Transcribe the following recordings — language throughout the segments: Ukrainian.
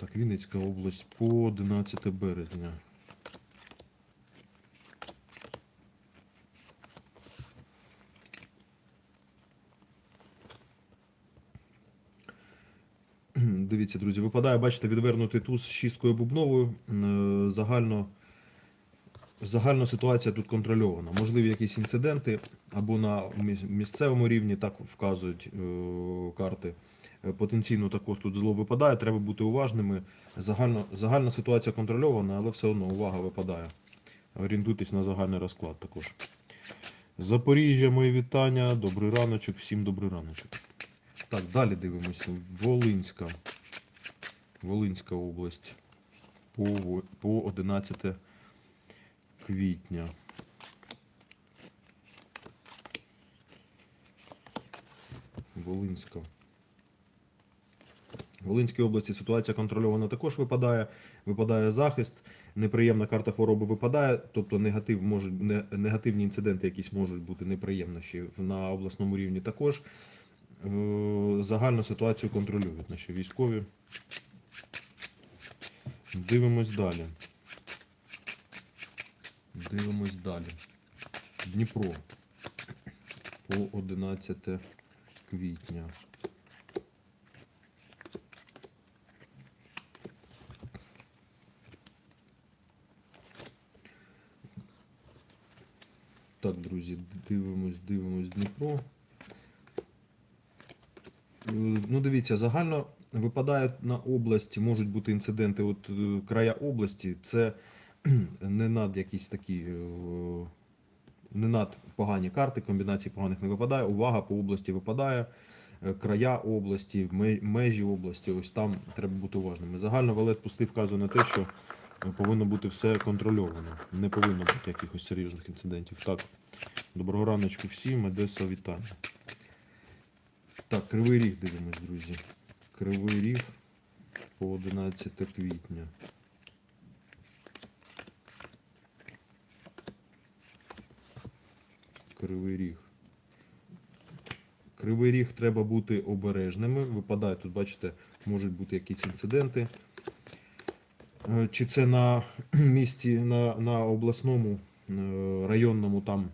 Так, Вінницька область по 11 березня. Дивіться, друзі, випадає, бачите, відвернутий туз з шісткою бубновою. Е, Загально, загальна ситуація тут контрольована. Можливі якісь інциденти або на місцевому рівні, так вказують е, карти. Е, Потенційно також тут зло випадає, треба бути уважними. Загально, загальна ситуація контрольована, але все одно увага випадає. Орієнтуйтесь на загальний розклад також. Запоріжжя, мої вітання. Добрий раночок, всім добрий раночок. Так, далі дивимося. Волинська. Волинська область. По, по 11 квітня. Волинська. В Волинській області ситуація контрольована також випадає. Випадає захист. Неприємна карта хвороби випадає, тобто негатив може, негативні інциденти якісь можуть бути неприємніші на обласному рівні також. Е, Загальну ситуацію контролюють наші військові. Дивимось далі. Дивимось далі. Дніпро. По 11 квітня. Так, друзі, дивимось, дивимось Дніпро. Ну, дивіться, загально випадає на області, можуть бути інциденти. От е, края області, це не над якісь такі, е, не над погані карти, комбінації поганих не випадає. Увага по області випадає. Е, Края області, межі області, ось там треба бути уважними. Загально валет пустий вказує на те, що повинно бути все контрольовано. Не повинно бути якихось серйозних інцидентів. Так, доброго раночку всім, Одеса, вітання. Так, Кривий Ріг дивимось, друзі. Кривий Ріг по 11 квітня. Кривий Ріг. Кривий Ріг треба бути обережними. Випадає тут, бачите, можуть бути якісь інциденти. Е, Чи це на місці, на, на обласному, е, районному там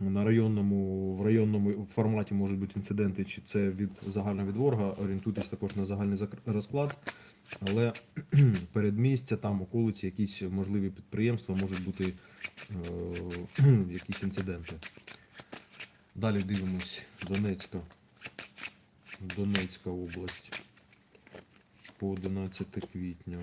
на районному, в районному форматі можуть бути інциденти, чи це від загально від ворога. Орієнтуйтесь також на загальний розклад. Але передмістя, там околиці, якісь можливі підприємства, можуть бути е, якісь інциденти. Далі дивимось Донецька. Донецька область по 11 квітня.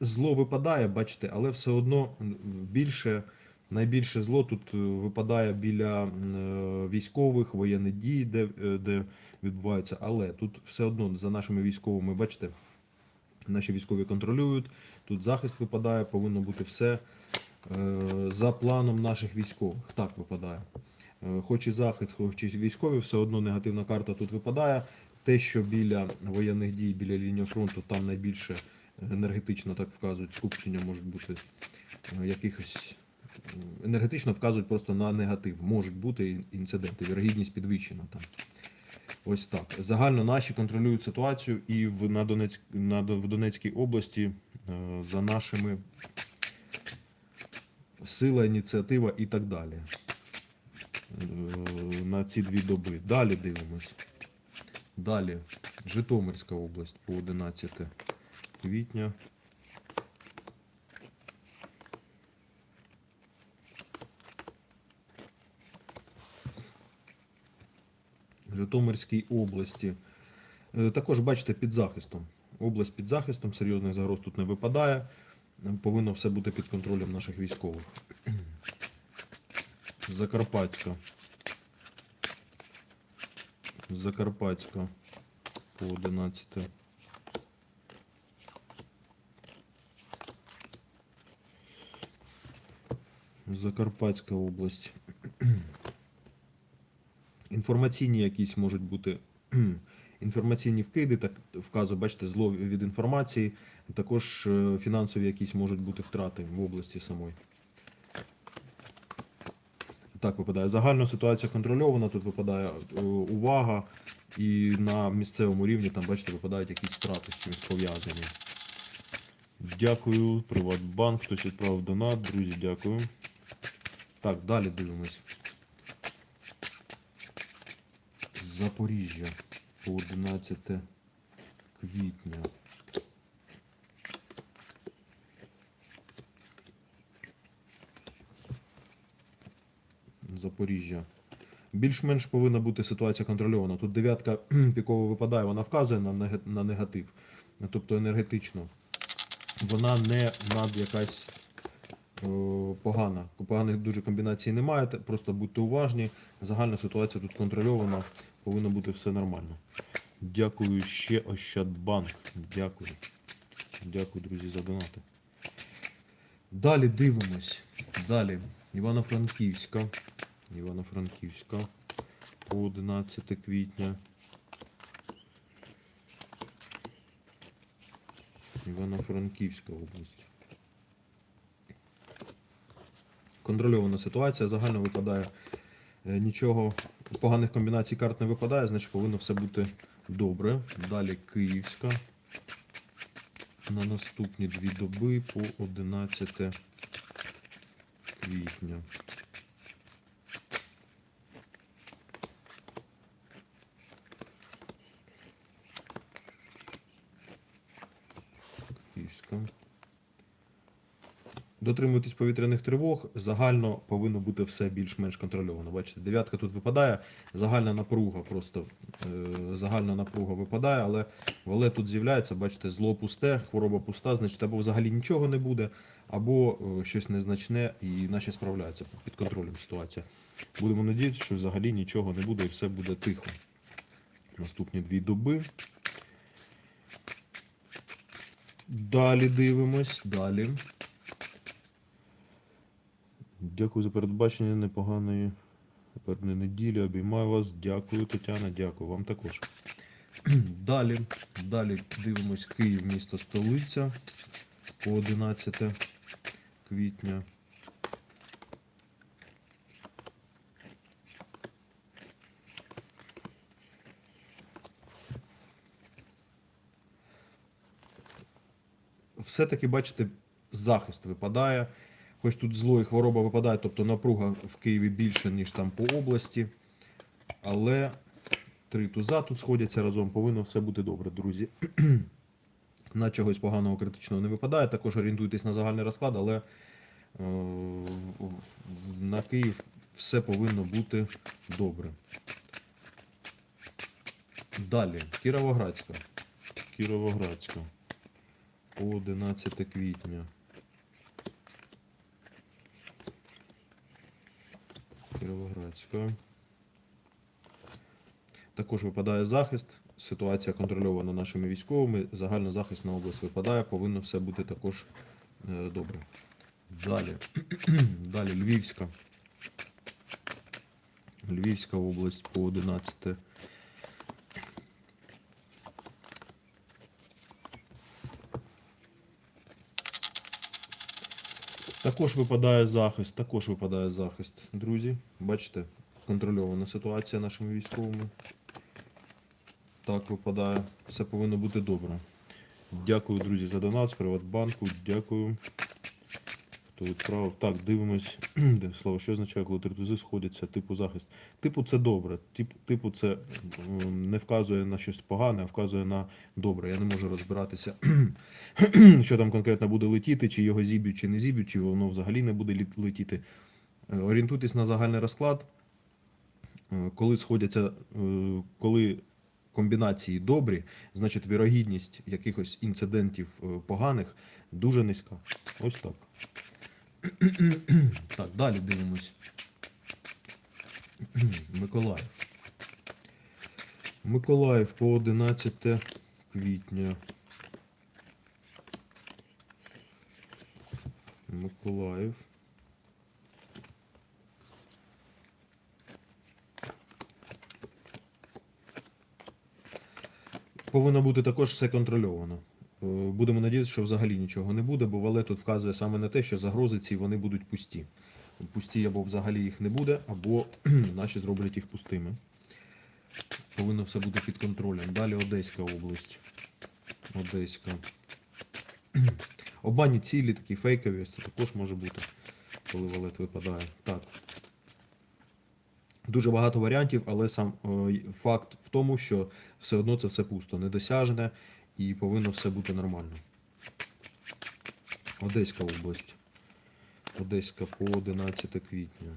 Зло випадає, бачите, але все одно більше, найбільше зло тут е, випадає біля е, військових, воєнних дій, де, е, де відбуваються. Але тут все одно за нашими військовими, бачите, наші військові контролюють, тут захист випадає, повинно бути все за планом наших військових. Так випадає. Хоч і захист, хоч і військові, все одно негативна карта тут випадає. Те, що біля воєнних дій, біля лінії фронту, там найбільше енергетично так вказують, скупчення можуть бути якихось енергетично вказують просто на негатив. Можуть бути інциденти, вірогідність підвищена там. Ось так. Загально наші контролюють ситуацію і в, на Донецьк, на, в Донецькій області е, за нашими сила, ініціатива і так далі. Е, на ці дві доби. Далі дивимось. Далі Житомирська область по 11 квітня. Житомирській області. Е, Також бачите під захистом. Область під захистом, серйозних загроз тут не випадає. Повинно все бути під контролем наших військових. Закарпатська. Закарпатська по 11. Закарпатська область. Інформаційні якісь можуть бути інформаційні вкиди, так вказую, бачите, зло від інформації. Також е, фінансові якісь можуть бути втрати в області самої. Так випадає. Загальна ситуація контрольована, тут випадає е, увага, і на місцевому рівні там, бачите, випадають якісь втрати з чимось пов'язані. Дякую, Приватбанк, хтось відправив донат, друзі, дякую. Так, далі дивимось. Запоріжжя по 11 квітня. Запоріжжя. Більш-менш повинна бути ситуація контрольована. Тут дев'ятка піково випадає, вона вказує на негатив, тобто енергетично. Вона не над якась о, погана. Поганих дуже комбінацій немає, просто будьте уважні. Загальна ситуація тут контрольована, повинно бути все нормально. Дякую ще Ощадбанк. Дякую. Дякую, друзі, за донати. Далі дивимось. Далі. Івано-Франківська. Івано-Франківська. По 11 квітня. Івано-Франківська область. Контрольована ситуація, загально випадає нічого, поганих комбінацій карт не випадає, значить повинно все бути добре. Далі Київська. На наступні дві доби по 11 квітня. Київська. Дотримуйтесь повітряних тривог. Загально повинно бути все більш-менш контрольовано. Бачите, дев'ятка тут випадає, загальна напруга просто е, загальна напруга випадає, але вале тут з'являється, бачите, зло пусте, хвороба пуста, значить або взагалі нічого не буде, або е, щось незначне і наші справляються під контролем ситуація. Будемо надіятися, що взагалі нічого не буде і все буде тихо. Наступні дві доби. Далі дивимось, далі. Дякую за передбачення непоганої передної неділі. Обіймаю вас. Дякую, Тетяна. Дякую вам також. Далі, далі дивимось Київ, місто столиця по 11 квітня. Все-таки, бачите, захист випадає. Хоч тут зло і хвороба випадає, тобто напруга в Києві більше, ніж там по області. Але три туза тут сходяться разом, повинно все бути добре, друзі. На чогось поганого критичного не випадає. Також орієнтуйтесь на загальний розклад, але е, на Київ все повинно бути добре. Далі, Кіровоградська. Кіровоградська. По 11 квітня. Кіровоградська. Також випадає захист. Ситуація контрольована нашими військовими. Загально захист на область випадає, повинно все бути також е, добре. Далі. Далі Львівська. Львівська область по 11 Також випадає захист, також випадає захист, друзі. Бачите, контрольована ситуація нашими військовими. Так випадає. Все повинно бути добре. Дякую, друзі, за донат з Приватбанку. Дякую. Хто відправив? Так, дивимось. Слово, що означає, коли три тузи сходяться, типу захист. Типу, це добре. Тип, типу, це не вказує на щось погане, а вказує на добре. Я не можу розбиратися, що там конкретно буде летіти, чи його зіб'ють, чи не зіб'ють, чи воно взагалі не буде летіти. Е, Орієнтуйтесь на загальний розклад. Е, Коли сходяться, е, коли комбінації добрі, значить вірогідність якихось інцидентів поганих дуже низька. Ось так. Так, далі дивимось. Миколаїв. Миколаїв по 11 квітня. Миколаїв. Повинно бути також все контрольовано. Е, Будемо надіятися, що взагалі нічого не буде, бо Вале тут вказує саме на те, що загрози ці вони будуть пусті. пусті або взагалі їх не буде, або наші зроблять їх пустими. Повинно все бути під контролем. Далі Одеська область. Одеська. Обманні цілі, такі фейкові, це також може бути, коли валет випадає. Так. Дуже багато варіантів, але сам е, факт в тому, що все одно це все пусто, недосяжне і повинно все бути нормально. Одеська область. Одеська по 11 квітня.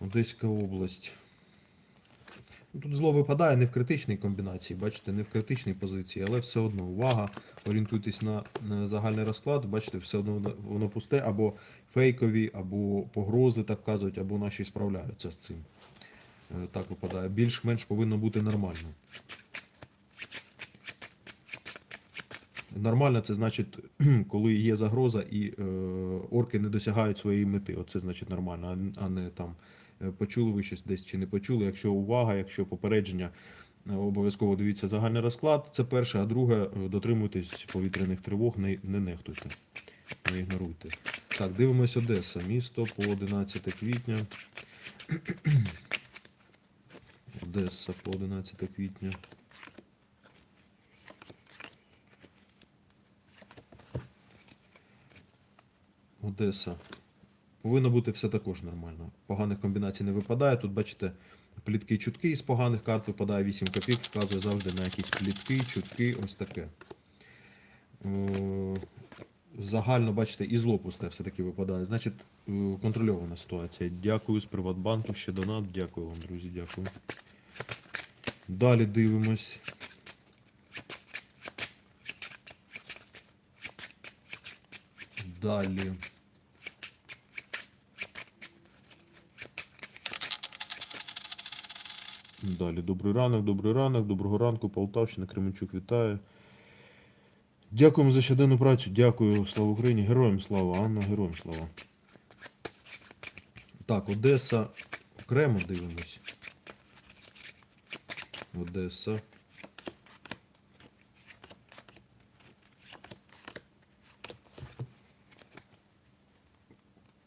Одеська область. Ну, Тут зло випадає не в критичній комбінації, бачите, не в критичній позиції, але все одно увага. Орієнтуйтесь на, загальний розклад, бачите, все одно воно- пусте, або фейкові, або погрози так вказують, або наші справляються з цим. Е, Так випадає. Більш-менш повинно бути нормально. Нормально це значить, коли є загроза і е, орки не досягають своєї мети. Оце значить нормально, а не там е, почули ви щось десь чи не почули. Якщо увага, якщо попередження, е, обов'язково дивіться загальний розклад. Це перше, а друге, дотримуйтесь повітряних тривог, не, не нехтуйте, не ігноруйте. Так, дивимось Одеса, місто по 11 квітня. Одеса по 11 квітня. Одеса. Повинно бути все також нормально. Поганих комбінацій не випадає. Тут, бачите, плітки чутки із поганих карт випадає 8 копійок, вказує завжди на якісь плітки, чутки, ось таке. Е, Загально, бачите, і зло пусте все-таки випадає. Значить, контрольована ситуація. Дякую з Приватбанку, ще донат. Дякую вам, друзі, дякую. Далі дивимось. Далі. Далі. Добрий ранок, добрий ранок, доброго ранку, Полтавщина, Кременчук вітає. Дякуємо за щоденну працю. Дякую, слава Україні. Героям слава, Анна, героям слава. Так, Одеса. Окремо дивимось. Одеса.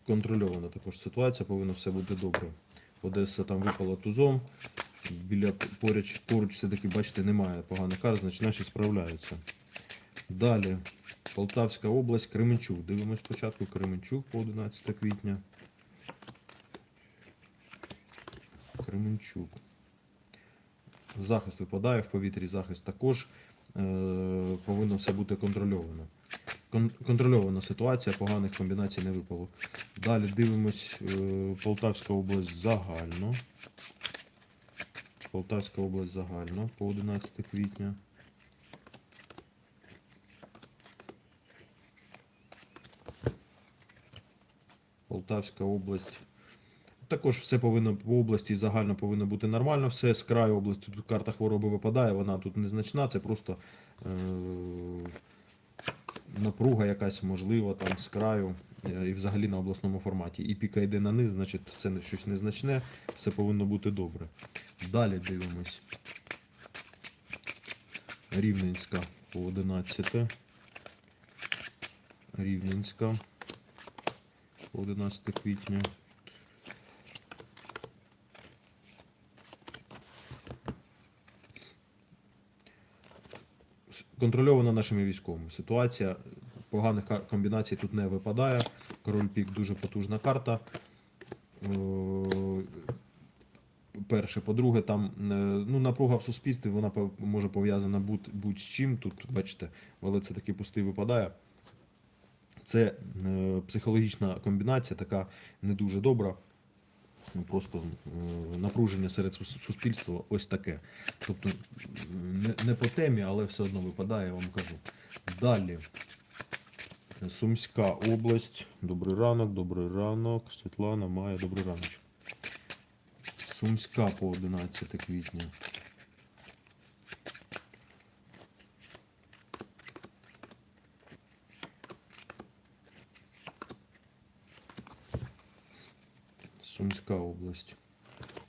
Контрольована також ситуація, повинно все бути добре. Одеса там випала тузом. Біля поруч, поруч все-таки, бачите, немає поганих карт, значить наші справляються. Далі. Полтавська область, Кременчук. Дивимось спочатку Кременчук по 11 квітня. Кременчук. Захист випадає в повітрі, захист також е, повинно все бути контрольовано. Кон- контрольована ситуація, поганих комбінацій не випало. Далі дивимось е, Полтавська область загально. Полтавська область загально по 11 квітня. Полтавська область. Також все повинно по області загально повинно бути нормально. Все з краю області. Тут карта хвороби випадає, вона тут незначна, це просто е- напруга якась можлива там з краю е, і взагалі на обласному форматі. І піка йде на низ, значить це щось незначне, все повинно бути добре. Далі дивимось. Рівненська по 11. Рівненська по 11 квітня. Контрольована нашими військовими. Ситуація поганих комбінацій тут не випадає. Король пік дуже потужна карта. Е, Перше, по-друге, там е, ну, напруга в суспільстві, вона може пов'язана будь- будь з чим. Тут, бачите, але це такий пустий випадає. Це е, психологічна комбінація, така не дуже добра. Ну, Просто е, напруження серед суспільства ось таке. Тобто не, по темі, але все одно випадає, я вам кажу. Далі. Сумська область. Добрий ранок, добрий ранок. Світлана має добрий раночок. Сумська по 11 квітня. Сумська область.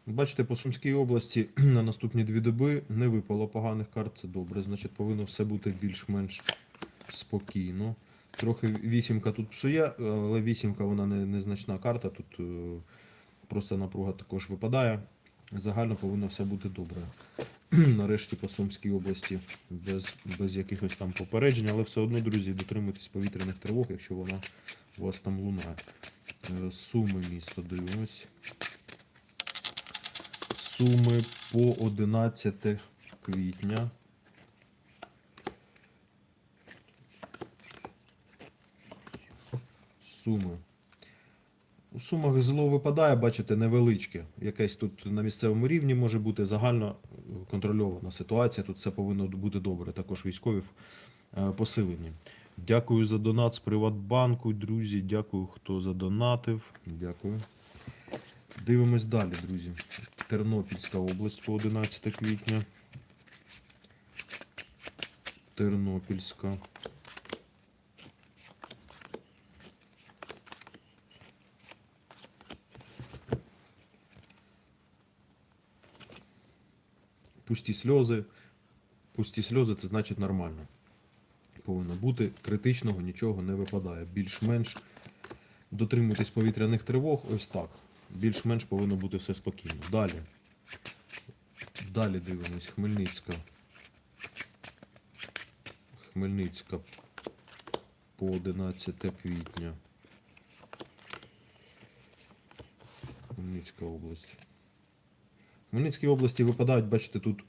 Бачите, по Сумській області на наступні дві доби не випало поганих карт, це добре. Значить, повинно все бути більш-менш спокійно. Трохи вісімка тут псує, але вісімка вона не, незначна карта. Тут е, просто напруга також випадає. Загально повинно все бути добре. Нарешті по Сумській області без, без якихось там попереджень, але все одно, друзі, дотримуйтесь повітряних тривог, якщо вона у вас там лунає. Е, Суми місто дивимось. Суми по 11 квітня. Суми. У сумах зло випадає, бачите, невеличке. Якесь тут на місцевому рівні може бути загально контрольована ситуація. Тут все повинно бути добре. Також військові е, посилені. Дякую за донат з Приватбанку, друзі. Дякую, хто задонатив. Дякую. Дивимось далі, друзі. Тернопільська область по 11 квітня. Тернопільська. Пусті сльози. Пусті сльози це значить нормально. Повинно бути. Критичного нічого не випадає. Більш-менш дотримуйтесь повітряних тривог. Ось так. Більш-менш повинно бути все спокійно. Далі. Далі дивимось. Хмельницька. Хмельницька по 11 квітня. Хмельницька область. В Хмельницькій області випадають, бачите, тут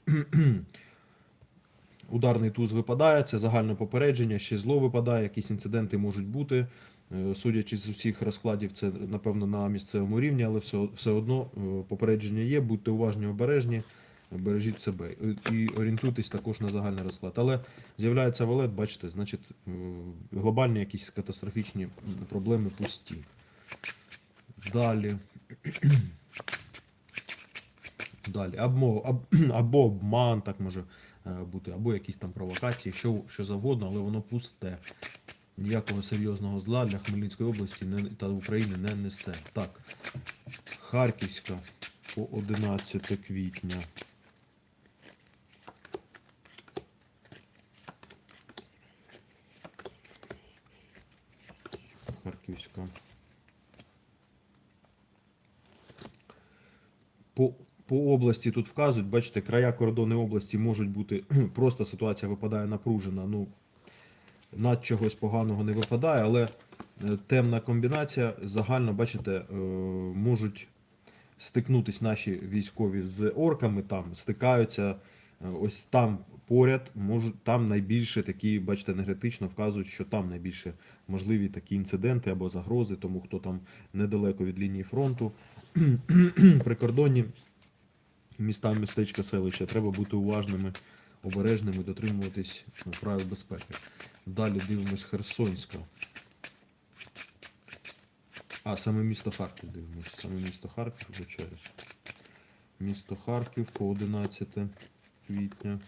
ударний туз випадає, це загальне попередження, ще зло випадає, якісь інциденти можуть бути. Е, Судячи з усіх розкладів, це напевно на місцевому рівні, але все, все одно е, попередження є, будьте уважні, обережні, бережіть себе і орієнтуйтесь також на загальний розклад. Але з'являється валет, бачите, значить е, глобальні якісь катастрофічні проблеми пусті. Далі. Далі. Або, або обман, так може бути, або якісь там провокації, що, що завгодно, але воно пусте. Ніякого серйозного зла для Хмельницької області не, та України не несе. Так. Харківська по 11 квітня. Харківська. По, області тут вказують, бачите, края кордони області можуть бути просто ситуація випадає напружена. Ну, над чогось поганого не випадає, але е, темна комбінація. Загально, бачите, е, можуть стикнутись наші військові з орками, там стикаються, е, ось там поряд, можуть, там найбільше такі, бачите, енергетично вказують, що там найбільше можливі такі інциденти або загрози, тому хто там недалеко від лінії фронту, прикордонні міста, містечка, селища, треба бути уважними, обережними, дотримуватись ну, правил безпеки. Далі дивимось Херсонська. А, саме місто Харків дивимось. Саме місто Харків, вибачаюсь. Місто Харків по 11 квітня.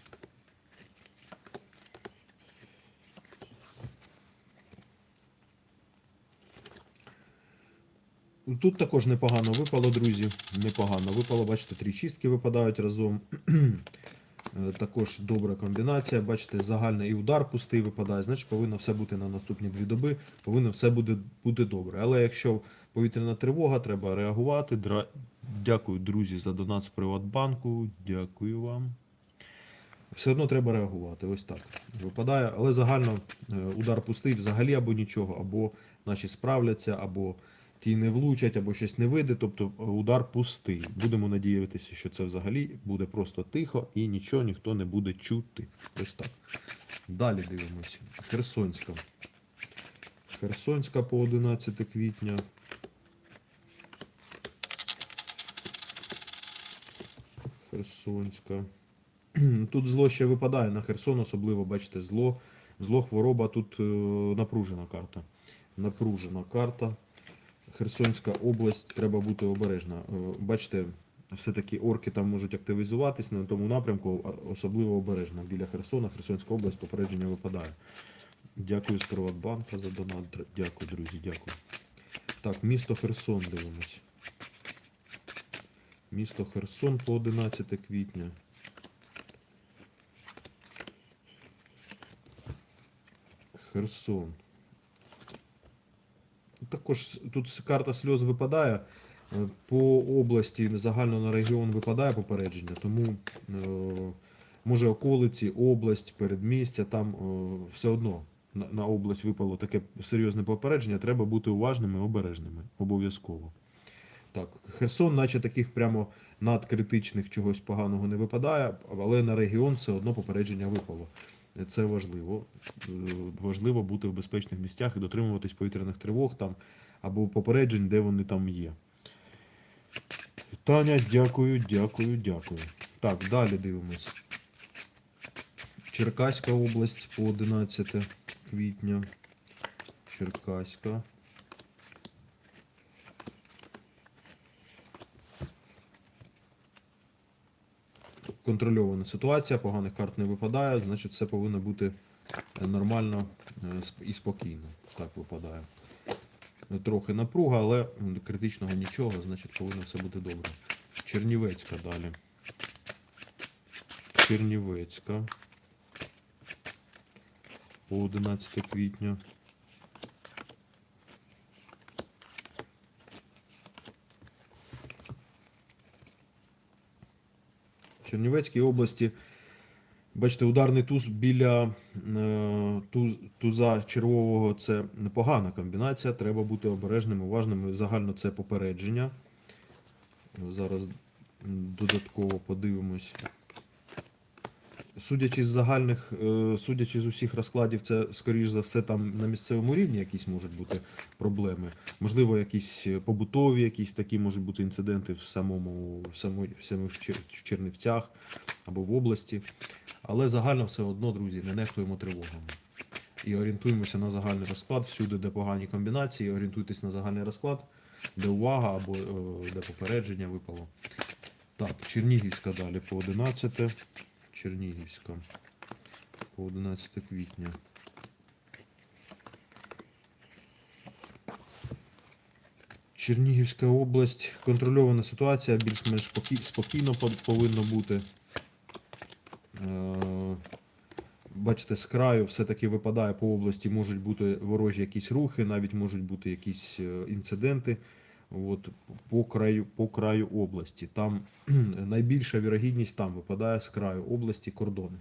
Тут також непогано випало, друзі. Непогано випало, бачите, три чистки випадають разом. Е, Також добра комбінація. Бачите, загальний і удар пустий випадає. Значить, повинно все бути на наступні дві доби. Повинно все буде, бути добре. Але якщо повітряна тривога, треба реагувати. Дра- Дякую, друзі, за донат з Приватбанку. Дякую вам. Все одно треба реагувати. Ось так. Випадає, але загально е, удар пустий взагалі або нічого, або наші справляться, або ті не влучать, або щось не вийде. Тобто е, удар пустий. Будемо надіятися, що це взагалі буде просто тихо і нічого ніхто не буде чути. Ось так. Далі дивимося. Херсонська. Херсонська по 11 квітня. Херсонська. Тут зло ще випадає на Херсон, особливо, бачите, зло. Зло, хвороба, тут е, напружена карта. Напружена карта. Херсонська область, треба бути обережна. Е, Бачите, все-таки орки там можуть активізуватись на тому напрямку, особливо обережно. Біля Херсона, Херсонська область, попередження випадає. Дякую з Приватбанка за донат. Дякую, друзі, дякую. Так, місто Херсон дивимось. Місто Херсон по 11 квітня. Херсон. Також тут карта сльоз випадає. Е, По області загально на регіон випадає попередження, тому е, може околиці, область, передмістя, там е, все одно на, область випало таке серйозне попередження. Треба бути уважними, обережними, обов'язково. Так, Херсон, наче таких прямо надкритичних чогось поганого не випадає, але на регіон все одно попередження випало. Це важливо. Е, Важливо бути в безпечних місцях і дотримуватись повітряних тривог там або попереджень, де вони там є. Таня, дякую, дякую, дякую. Так, далі дивимось. Черкаська область по 11 квітня. Черкаська. Контрольована ситуація, поганих карт не випадає, значить все повинно бути е, нормально е, і спокійно. Так випадає. Трохи напруга, але критичного нічого, значить повинно все бути добре. Чернівецька далі. Чернівецька. По 11 квітня. Чернівецькій області, бачите, ударний туз біля е, туз, туза червового це непогана комбінація. Треба бути обережним, уважним. Загально це попередження. Зараз додатково подивимось. Судячи з загальних, е, судячи з усіх розкладів, це скоріш за все там на місцевому рівні якісь можуть бути проблеми. Можливо, якісь е, побутові, якісь такі можуть бути інциденти в самому в Чер- в Чернівцях або в області. Але загально все одно, друзі, не нехтуємо тривогами. І орієнтуємося на загальний розклад. Всюди, де погані комбінації, орієнтуйтесь на загальний розклад, де увага або е, де попередження випало. Так, Чернігівська далі по 11. Чернігівська по 11 квітня. Чернігівська область. Контрольована ситуація, більш-менш спокійно по- повинно бути. Е, Бачите, з краю все-таки випадає по області, можуть бути ворожі якісь рухи, навіть можуть бути якісь е, інциденти. От, по, краю, по краю області. Там найбільша вірогідність там випадає з краю області кордони.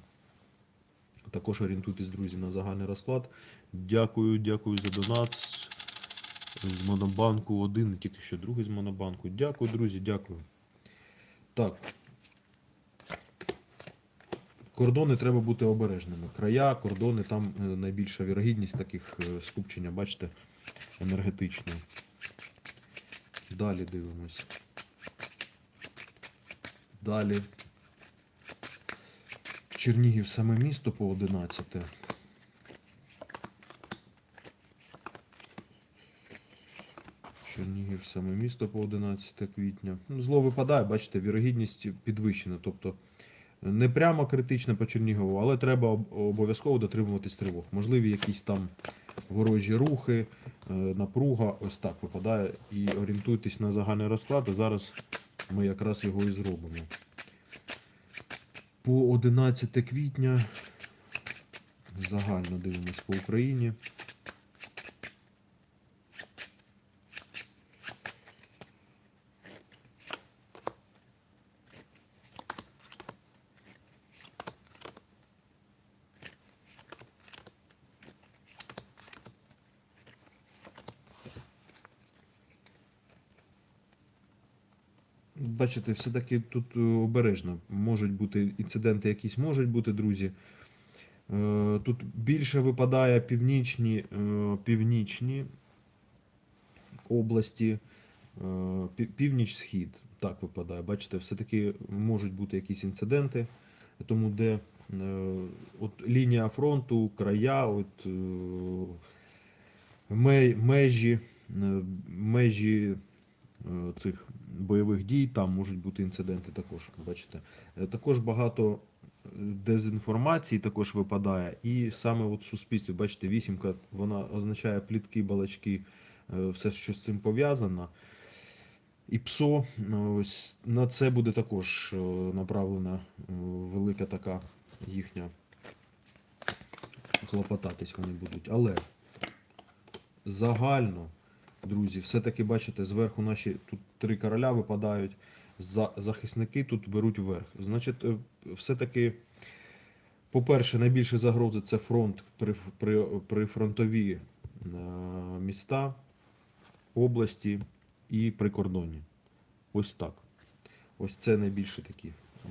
Також орієнтуйтесь, друзі, на загальний розклад. Дякую, дякую за донат. З Монобанку один, тільки що другий з Монобанку. Дякую, друзі, дякую. Так. Кордони треба бути обережними. Края, кордони, там е, найбільша вірогідність таких е, скупчення, бачите, енергетичної. Далі дивимось. Далі. Чернігів саме місто по 11. Чернігів саме місто по 11 квітня. Ну, Зло випадає, бачите, вірогідність підвищена. Тобто не прямо критично по Чернігову, але треба обов'язково дотримуватись тривог. Можливі якісь там ворожі рухи, е, напруга, ось так випадає. І орієнтуйтесь на загальний розклад, а зараз ми якраз його і зробимо. По 11 квітня загально дивимось по Україні. Бачите, все-таки тут е, обережно. Можуть бути інциденти, якісь можуть бути, друзі. Е, Тут більше випадає північні, е, північні області, північ-схід. Так випадає. Бачите, все-таки можуть бути якісь інциденти, тому де от лінія фронту, края, от, межі, межі цих бойових дій, там можуть бути інциденти також. Бачите. Е, Також багато е, дезінформації також випадає. І саме от в суспільстві, бачите, вісімка, вона означає плітки, балачки, е, все, що з цим пов'язано. І ПСО, ось на це буде також направлена велика така їхня хлопотатись вони будуть. Але загально друзі. Все-таки бачите, зверху наші тут три короля випадають. За, захисники тут беруть вверх. Значить, е, все-таки, по-перше, найбільше загрози це фронт при, при, прифронтові е, міста, області і прикордонні. Ось так. Ось це найбільше такі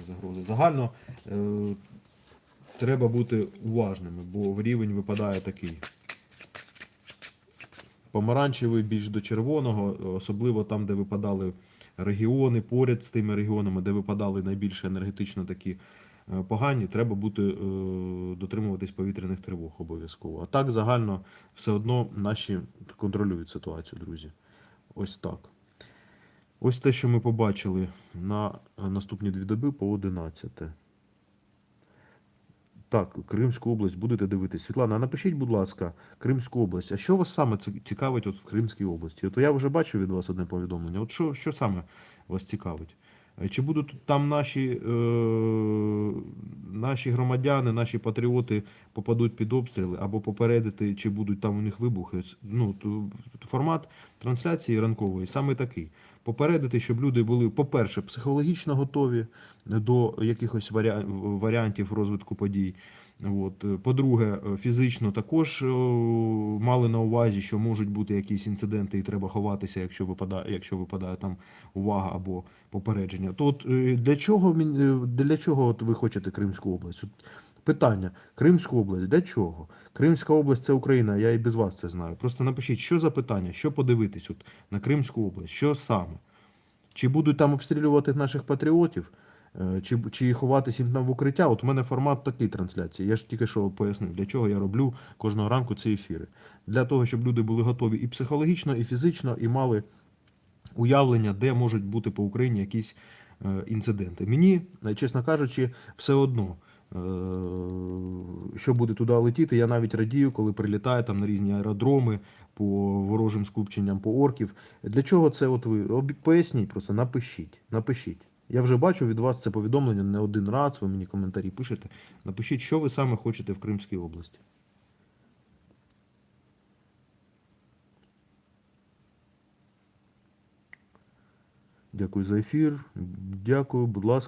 загрози. Загально е, треба бути уважними, бо в рівень випадає такий. Помаранчевий більш до червоного, особливо там, де випадали регіони, поряд з тими регіонами, де випадали найбільше енергетично такі е, погані, треба бути е, дотримуватись повітряних тривог обов'язково. А так загально все одно наші контролюють ситуацію, друзі. Ось так. Ось те, що ми побачили на е, наступні дві доби по 11. Так, Кримську область будете дивитись. Світлана, напишіть, будь ласка, Кримську область. А що вас саме цікавить от в Кримській області? От я вже бачив від вас одне повідомлення. От що, що саме вас цікавить? Е, Чи будуть там наші, е, наші громадяни, наші патріоти попадуть під обстріли або попередити, чи будуть там у них вибухи? Ну, формат трансляції ранкової саме такий. Попередити, щоб люди були, по-перше, психологічно готові до якихось варіа- варіантів розвитку подій. По-друге, фізично також е, мали на увазі, що можуть бути якісь інциденти, і треба ховатися, якщо випадає, якщо випадає там увага або попередження. То от е, для чого е, для чого от ви хочете Кримську область? Питання: Кримську область для чого? Кримська область це Україна, я і без вас це знаю. Просто напишіть, що за питання, що подивитись от на Кримську область, що саме? Чи будуть там обстрілювати наших патріотів, е, чи, чи ховатись їм там в укриття? От у мене формат такий трансляції. Я ж тільки що пояснив, для чого я роблю кожного ранку ці ефіри. Для того, щоб люди були готові і психологічно, і фізично, і мали уявлення, де можуть бути по Україні якісь е, інциденти. Мені, е, чесно кажучи, все одно. Е, Що буде туди летіти, я навіть радію, коли прилітає там на різні аеродроми по ворожим скупченням, по орків. Для чого це от ви? Поясніть просто, напишіть. Напишіть. Я вже бачу від вас це повідомлення не один раз, ви мені коментарі пишете. Напишіть, що ви саме хочете в Кримській області. Дякую за ефір. Дякую, будь ласка.